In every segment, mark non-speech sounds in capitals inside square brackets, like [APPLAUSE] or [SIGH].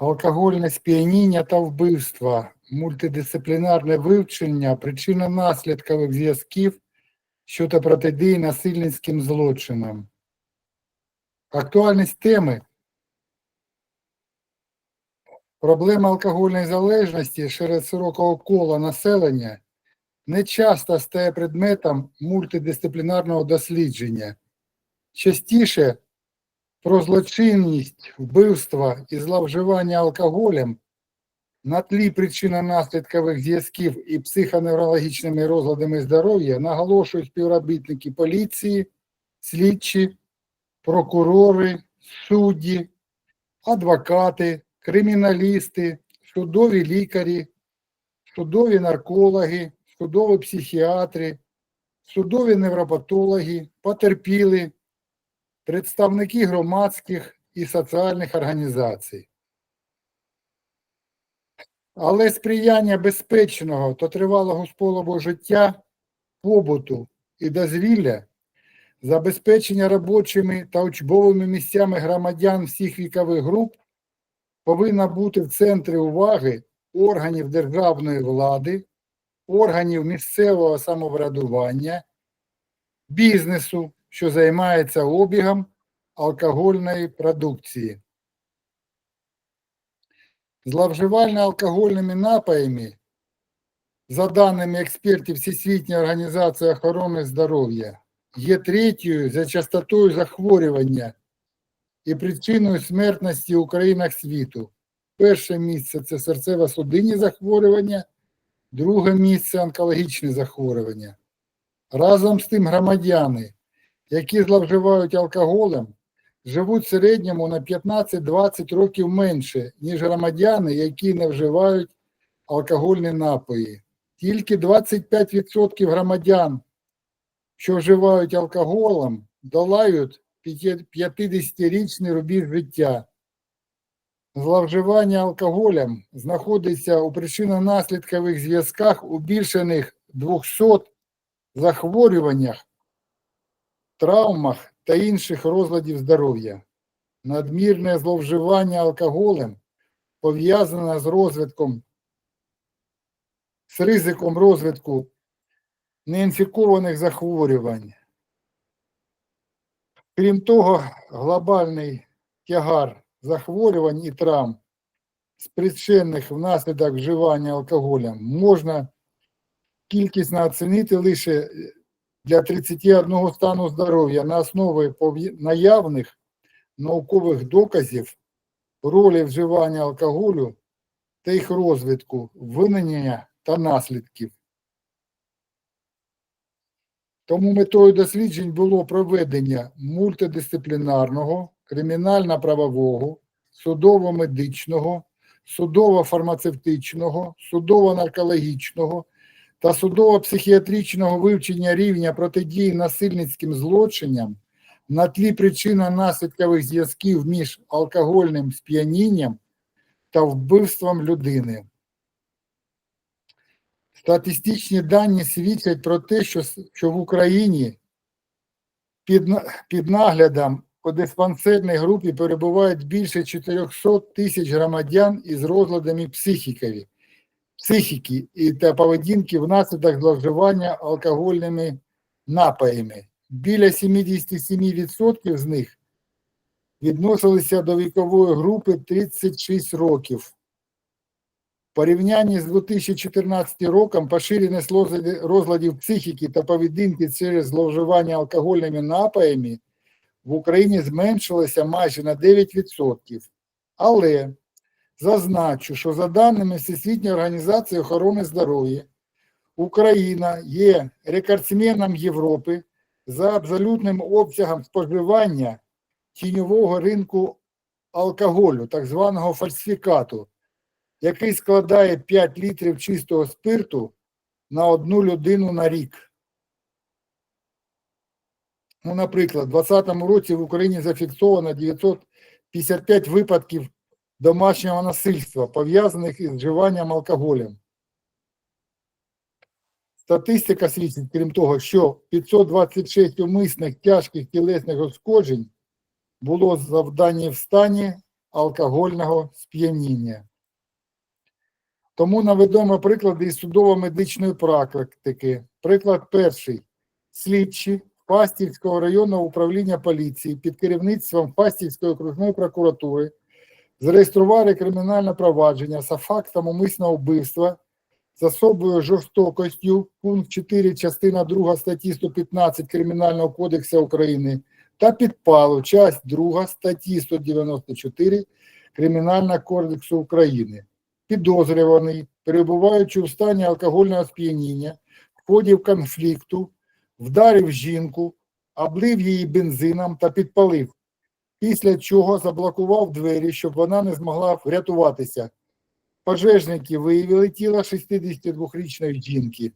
алкогольне сп'яніння та вбивства, мультидисциплінарне вивчення, причина наслідкових зв'язків щодо протидії насильницьким злочинам. Актуальність теми Проблема алкогольної залежності серед широкого кола населення не часто стає предметом мультидисциплінарного дослідження. Частіше про злочинність, вбивства і зловживання алкоголем на тлі причинно-наслідкових зв'язків і психоневрологічними розладами здоров'я наголошують співробітники поліції, слідчі, прокурори, судді, адвокати, криміналісти, судові лікарі, судові наркологи, судові психіатри, судові невропатологи, потерпіли, представники громадських і соціальних організацій. Але сприяння безпечного та тривалого способу життя, побуту і дозвілля, забезпечення робочими та учбовими місцями громадян всіх вікових груп повинна бути в центрі уваги органів державної влади, органів місцевого самоврядування, бізнесу, що займається обігом алкогольної продукції. Зловживання алкогольними напоями, за даними експертів Всесвітньої організації охорони здоров'я, є третьою за частотою захворювання і причиною смертності у країнах світу. Перше місце це серцево-судинні захворювання, друге місце онкологічні захворювання. Разом з тим громадяни, які зловживають алкоголем, живуть в середньому на 15-20 років менше, ніж громадяни, які не вживають алкогольні напої. Тільки 25% громадян, що вживають алкоголем, долають 50-річний рубіж життя. Зловживання алкоголем знаходиться у причинно-наслідкових зв'язках у більшених 200 захворюваннях, травмах та інших розладів здоров'я. Надмірне зловживання алкоголем пов'язане з розвитком, з ризиком розвитку неінфікованих захворювань. Крім того, глобальний тягар захворювань і травм, спричинених внаслідок вживання алкоголя, можна кількісно оцінити лише для 31 стану здоров'я на основі наявних наукових доказів ролі вживання алкоголю та їх розвитку, винення та наслідків. Тому метою досліджень було проведення мультидисциплінарного, кримінально-правового, судово-медичного, судово-фармацевтичного, судово-наркологічного та судово-психіатричного вивчення рівня протидії насильницьким злочинам на тлі причинно-наслідкових зв'язків між алкогольним сп'янінням та вбивством людини. Статистичні дані свідчать про те, що, що в Україні під, під наглядом у диспансерній групі перебувають більше 400 тисяч громадян із розладами психіки, психіки і та поведінки внаслідок зловживання алкогольними напоями. Біля 77% з них відносилися до вікової групи 36 років В порівнянні з 2014 роком поширеність розладів психіки та поведінки через зловживання алкогольними напоями в Україні зменшилася майже на 9%. Але зазначу, що за даними Всесвітньої організації охорони здоров'я, Україна є рекордсменом Європи за абсолютним обсягом споживання тіньового ринку алкоголю, так званого фальсифікату який складає 5 літрів чистого спирту на одну людину на рік. Ну, наприклад, у 2020 році в Україні зафіксовано 955 випадків домашнього насильства, пов'язаних із вживанням алкоголем. Статистика свідчить, крім того, що 526 умисних тяжких тілесних ушкоджень було завдані в стані алкогольного сп'яніння. Тому наведемо приклади із судово-медичної практики. Приклад перший. Слідчі Фастівського районного управління поліції під керівництвом Фастівської окружної прокуратури зареєстрували кримінальне провадження за фактом умисного вбивства з особою жорстокостю, пункт 4, частина 2 статті 115 Кримінального кодексу України та підпалу, часть 2 статті 194 Кримінального кодексу України. Підозрюваний, перебуваючи у стані алкогольного сп'яніння, в конфлікту, вдарив жінку, облив її бензином та підпалив, після чого заблокував двері, щоб вона не змогла врятуватися. Пожежники виявили тіло 62-річної жінки.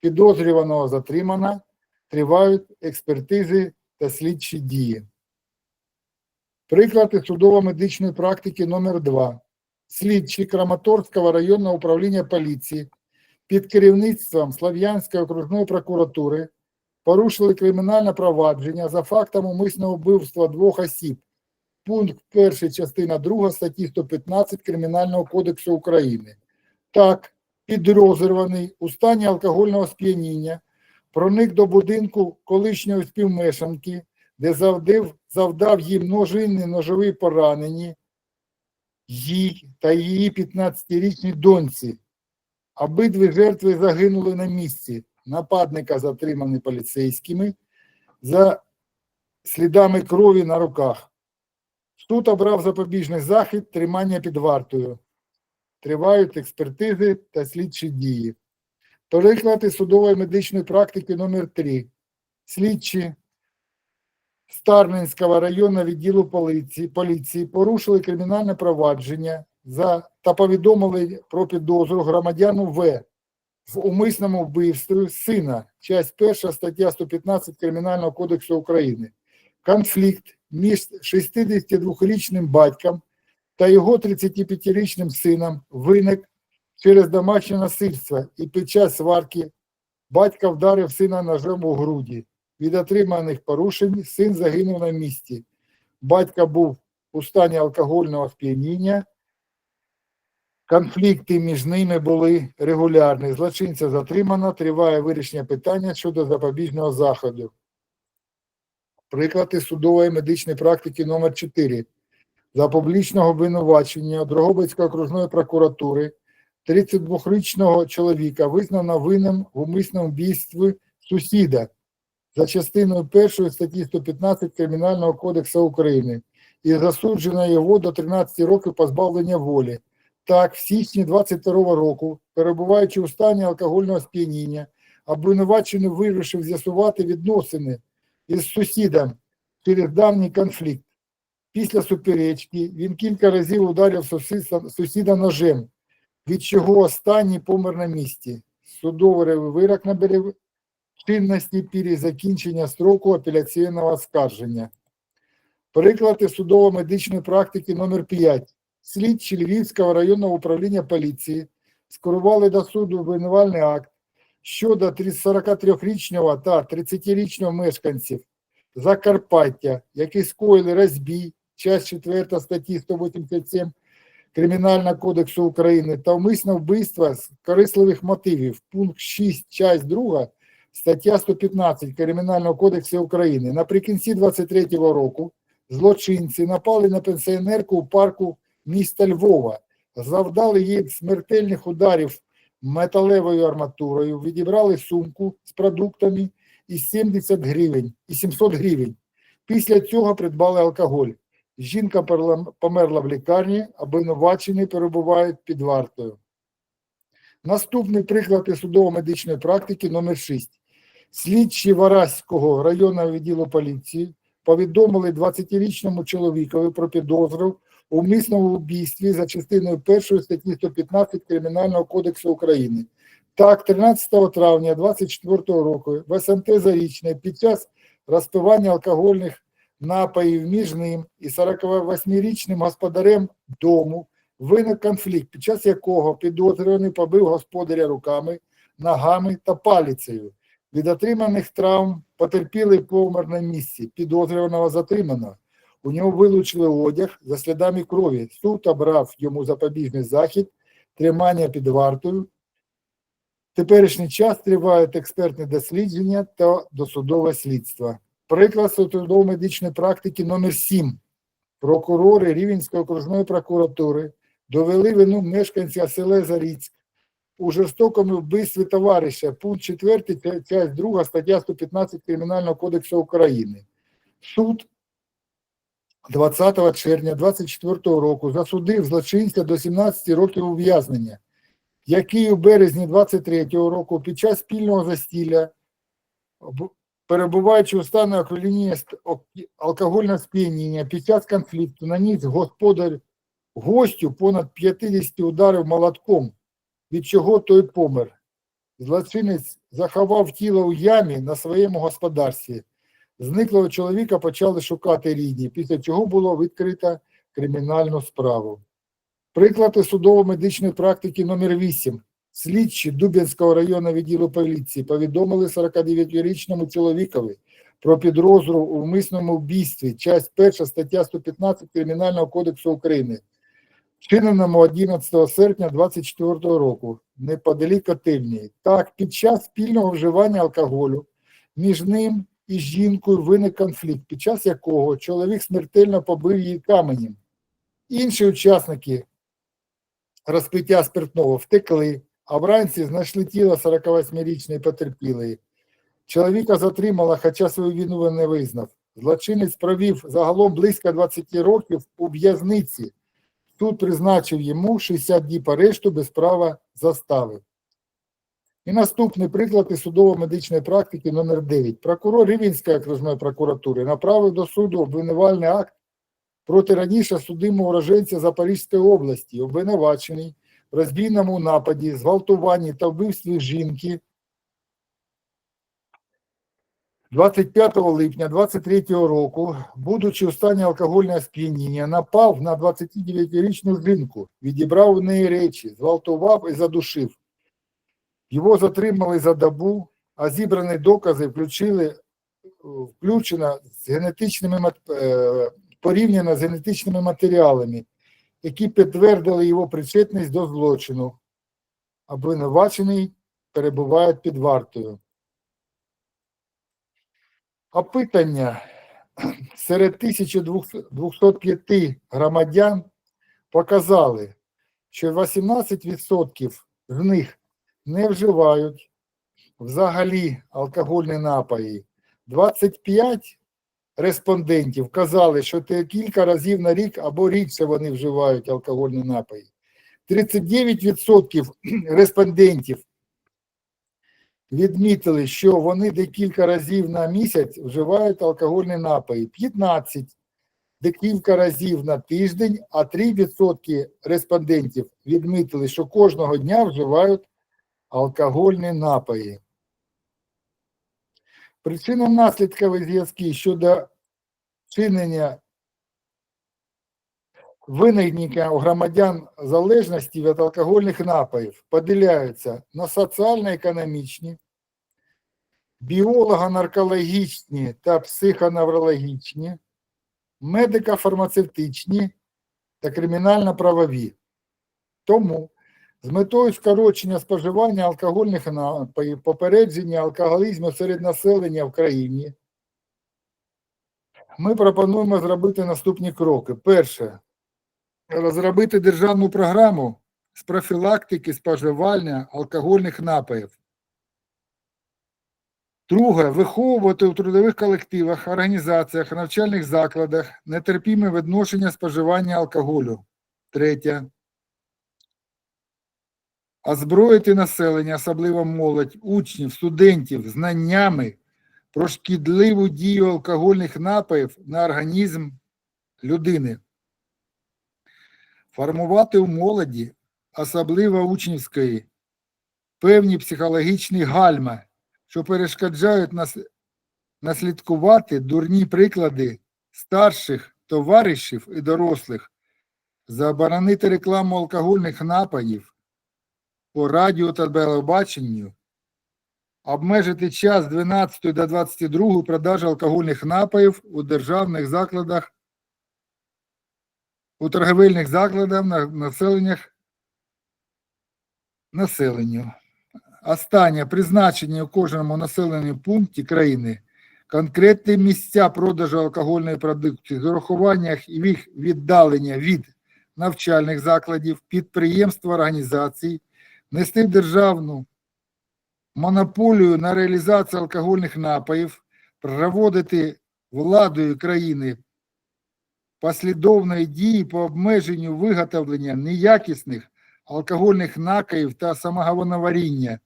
Підозрюваного затримано, тривають експертизи та слідчі дії. Приклади судово-медичної практики номер 2 Слідчі Краматорського районного управління поліції під керівництвом Слов'янської окружної прокуратури порушили кримінальне провадження за фактом умисного вбивства двох осіб. Пункт 1 частина 2 статті 115 Кримінального кодексу України. Так, підозрюваний у стані алкогольного сп'яніння проник до будинку колишньої співмешанки, де завдав, завдав їй множинні ножові поранені їй та її 15-річній доньці. Обидві жертви загинули на місці. Нападника затримані поліцейськими за слідами крові на руках. Суд обрав запобіжний захід тримання під вартою. Тривають експертизи та слідчі дії. Переклади судової медичної практики номер 3 Слідчі Старненського районного відділу поліції, поліції порушили кримінальне провадження за та повідомили про підозру громадяну В в умисному вбивстві сина, часть 1 стаття 115 Кримінального кодексу України. Конфлікт між 62-річним батьком та його 35-річним сином виник через домашнє насильство і під час сварки батько вдарив сина ножем у груді. Від отриманих порушень син загинув на місці. Батько був у стані алкогольного сп'яніння. Конфлікти між ними були регулярні. Злочинця затримано, триває вирішення питання щодо запобіжного заходу. Приклади судової медичної практики номер 4 За публічного обвинувачення Дрогобицької окружної прокуратури 32-річного чоловіка визнано винним в умисному вбійстві сусіда за частиною 1 статті 115 Кримінального кодексу України і засуджено його до 13 років позбавлення волі. Так, в січні 22 року, перебуваючи у стані алкогольного сп'яніння, обвинувачений вирішив з'ясувати відносини із сусідом через давній конфлікт. Після суперечки він кілька разів ударив сусіда ножем, від чого останній помер на місці. Судовий вирок набере чинності після закінчення строку апеляційного оскарження. Приклади судово-медичної практики номер 5 Слідчі Львівського районного управління поліції скерували до суду обвинувальний акт щодо 43-річного та 30-річного мешканців Закарпаття, які скоїли розбій, часть 4 статті 187 Кримінального кодексу України та вмисне вбивство з корисливих мотивів, пункт 6, часть 2 стаття 115 Кримінального кодексу України. Наприкінці 23-го року злочинці напали на пенсіонерку у парку міста Львова, завдали їй смертельних ударів металевою арматурою, відібрали сумку з продуктами і 70 гривень, і 700 гривень. Після цього придбали алкоголь. Жінка померла в лікарні, обвинувачені перебувають під вартою. Наступний приклад із судово-медичної практики номер 6 Слідчі Вараського районного відділу поліції повідомили 20-річному чоловікові про підозру у місному вбійстві за частиною 1 статті 115 Кримінального кодексу України. Так, 13 травня 24 року в СМТ Зарічне під час розпивання алкогольних напоїв між ним і 48-річним господарем дому виник конфлікт, під час якого підозрюваний побив господаря руками, ногами та палицею. Від отриманих травм потерпілий помер на місці, підозрюваного затримано. У нього вилучили одяг за слідами крові. Суд обрав йому запобіжний захід, тримання під вартою. В теперішній час тривають експертне дослідження та досудове слідство. Приклад судово-медичної практики номер 7 Прокурори Рівенської окружної прокуратури довели вину мешканця села Заріцьк у жорстокому вбивстві товариша, пункт 4, часть 2, стаття 115 Кримінального кодексу України. Суд 20 червня 24 року засудив злочинця до 17 років ув'язнення, який у березні 23 року під час спільного застілля, перебуваючи у стані окоління алкогольного сп'яніння, під час конфлікту наніс господар гостю понад 50 ударів молотком, від чого той помер. Злочинець заховав тіло у ямі на своєму господарстві. Зниклого чоловіка почали шукати рідні, після чого було відкрито кримінальну справу. Приклади судово-медичної практики номер 8 Слідчі Дуб'янського районного відділу поліції повідомили 49-річному чоловікові про підозру у вмисному вбійстві, часть 1 стаття 115 Кримінального кодексу України, вчиненому 11 серпня 24 року, неподалік котельні. Так, під час спільного вживання алкоголю між ним і жінкою виник конфлікт, під час якого чоловік смертельно побив її каменем. Інші учасники розпиття спиртного втекли, а вранці знайшли тіло 48-річної потерпілої. Чоловіка затримала, хоча свою вину не визнав. Злочинець провів загалом близько 20 років у в'язниці. Суд призначив йому 60 діб арешту без права застави. І наступний приклад із судово-медичної практики номер 9 Прокурор Рівенської окружної прокуратури направив до суду обвинувальний акт проти раніше судимого уроженця Запорізької області, обвинувачений в розбійному нападі, зґвалтуванні та вбивстві жінки 25 липня 23 року, будучи у стані алкогольного сп'яніння, напав на 29-річну жінку, відібрав у неї речі, зґвалтував і задушив. Його затримали за добу, а зібрані докази включили, е, включено з генетичними е, порівняно з генетичними матеріалами, які підтвердили його причетність до злочину. Обвинувачений перебуває під вартою. Опитання серед 1205 громадян показали, що 18% з них не вживають взагалі алкогольні напої. 25 респондентів казали, що те кілька разів на рік або рідше вони вживають алкогольні напої. 39% [CLEARS THROAT] респондентів відмітили, що вони декілька разів на місяць вживають алкогольні напої. 15 декілька разів на тиждень, а 3% респондентів відмітили, що кожного дня вживають алкогольні напої. Причинно-наслідкові зв'язки щодо чинення виникнення у громадян залежності від алкогольних напоїв поділяються на соціально-економічні, біолого-наркологічні та психоневрологічні, медико-фармацевтичні та кримінально-правові. Тому з метою скорочення споживання алкогольних напоїв, попередження алкоголізму серед населення в країні, ми пропонуємо зробити наступні кроки. Перше розробити державну програму з профілактики споживання алкогольних напоїв. Друге, виховувати у трудових колективах, організаціях, навчальних закладах нетерпіме відношення споживання алкоголю. Третє. Озброїти населення, особливо молодь, учнів, студентів, знаннями про шкідливу дію алкогольних напоїв на організм людини. Формувати у молоді, особливо учнівської, певні психологічні гальма, що перешкоджають нас наслідкувати дурні приклади старших товаришів і дорослих, заборонити рекламу алкогольних напоїв по радіо та телебаченню, обмежити час з 12 до 22 продажу алкогольних напоїв у державних закладах у торговельних закладах на населеннях населенню. Останнє. Призначення у кожному населеному пункті країни. Конкретні місця продажу алкогольної продукції. З урахуванням їх віддалення від навчальних закладів, підприємств, організацій, нести державну монополію на реалізацію алкогольних напоїв, проводити владою країни послідовної дії по обмеженню виготовлення неякісних алкогольних напоїв та самогоноваріння,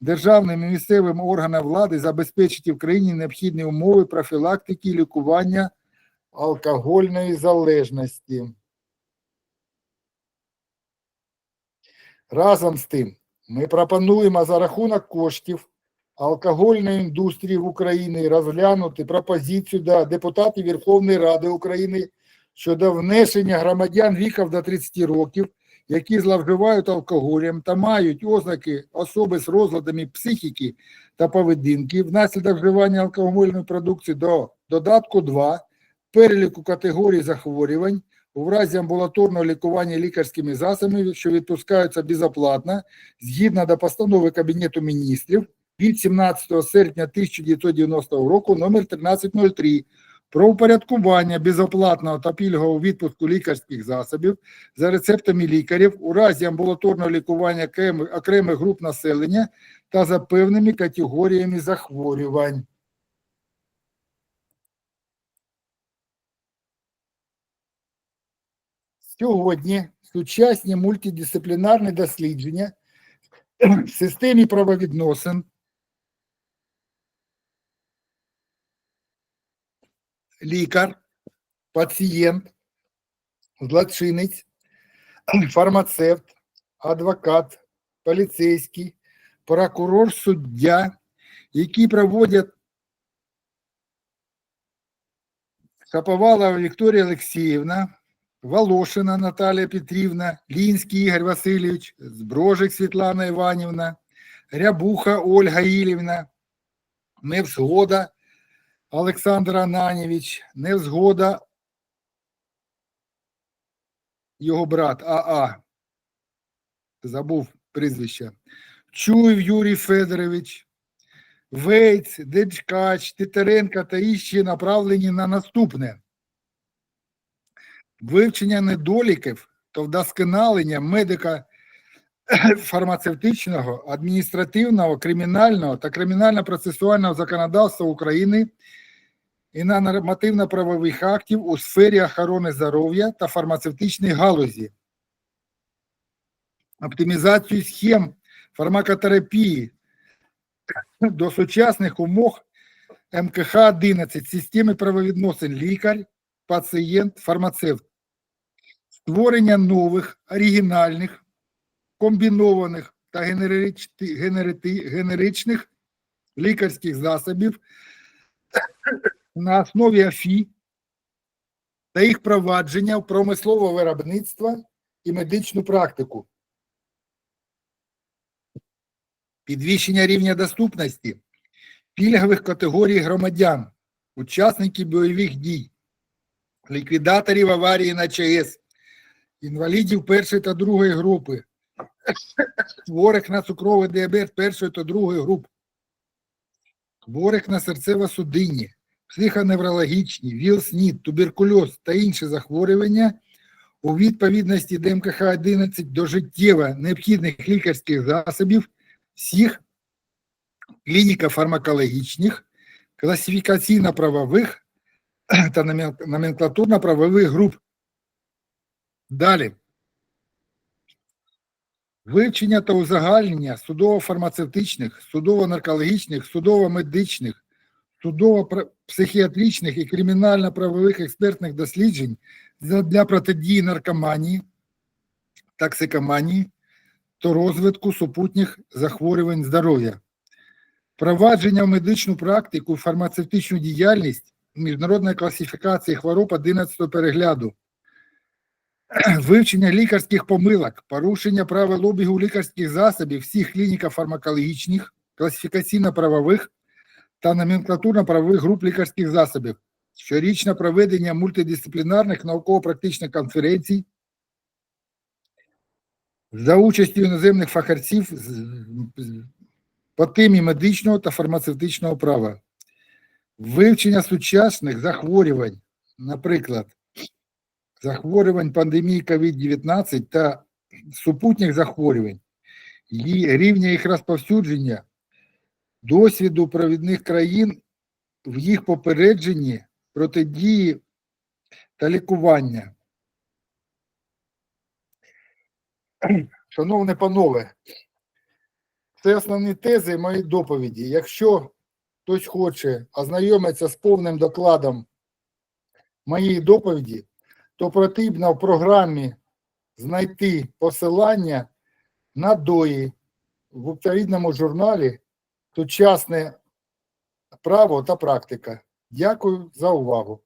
державним і місцевим органам влади забезпечити в країні необхідні умови профілактики і лікування алкогольної залежності. Разом з тим, ми пропонуємо за рахунок коштів алкогольної індустрії в Україні розглянути пропозицію до депутатів Верховної Ради України щодо внесення громадян віків до 30 років, які зловживають алкоголем та мають ознаки особи з розладами психіки та поведінки внаслідок вживання алкогольної продукції до додатку 2 переліку категорій захворювань у разі амбулаторного лікування лікарськими засобами, що відпускаються безоплатно, згідно до постанови Кабінету міністрів від 17 серпня 1990 року номер 1303 про упорядкування безоплатного та пільгового відпуску лікарських засобів за рецептами лікарів у разі амбулаторного лікування окремих- груп населення та за певними категоріями захворювань. Сьогодні сучасні мультидисциплінарні дослідження в системі правовідносин. Лікар, пацієнт, злочинець, фармацевт, адвокат, поліцейський, прокурор, суддя, які проводять Шаповалова Вікторія Олексіївна, Волошина Наталія Петрівна, Лінський Ігор Васильович, Зброжик Світлана Іванівна, Рябуха Ольга Ілівна, Невзгода Олександр Ананєвич, Невзгода його брат АА, забув прізвище, Чуєв Юрій Федорович, Вейц, Дечкач, Титаренко та інші направлені на наступне вивчення недоліків та вдосконалення медика фармацевтичного, адміністративного, кримінального та кримінально-процесуального законодавства України і на нормативно-правових актів у сфері охорони здоров'я та фармацевтичної галузі, оптимізацію схем фармакотерапії до сучасних умов МКХ-11 системи правовідносин лікар, пацієнт, фармацевт, створення нових, оригінальних, комбінованих та генеричних лікарських засобів на основі АФІ та їх провадження в промислове виробництво і медичну практику. Підвищення рівня доступності пільгових категорій громадян, учасників бойових дій, ліквідаторів аварії на ЧАЕС, інвалідів першої та другої групи, хворих на цукровий діабет першої та другої груп, хворих на серцево-судинні, психоневрологічні, ВІЛ-СНІД, туберкульоз та інші захворювання у відповідності до МКХ-11 до життєво необхідних лікарських засобів всіх клініко-фармакологічних, класифікаційно-правових та номенклатурно-правових груп. Далі. Вивчення та узагальнення судово-фармацевтичних, судово-наркологічних, судово-медичних, судово-психіатричних і кримінально-правових експертних досліджень для протидії наркоманії, токсикоманії та розвитку супутніх захворювань здоров'я. Провадження в медичну практику, фармацевтичну діяльність міжнародної класифікації хвороб 11 перегляду, [CLEARS THROAT] вивчення лікарських помилок, порушення правил обігу лікарських засобів всіх клініко-фармакологічних, класифікаційно-правових та номенклатурно-правових груп лікарських засобів, щорічне проведення мультидисциплінарних науково-практичних конференцій за участю іноземних з- по темі медичного та фармацевтичного права, вивчення сучасних захворювань, наприклад, захворювань пандемії COVID-19 та супутніх захворювань, і рівня їх розповсюдження, досвіду провідних країн в їх попередженні, протидії та лікування. Шановне панове, це основні тези моєї доповіді. Якщо хтось хоче ознайомитися з повним докладом моєї доповіді, то потрібно в програмі знайти посилання на дої в відповідному журналі Сучасне право та практика. Дякую за увагу.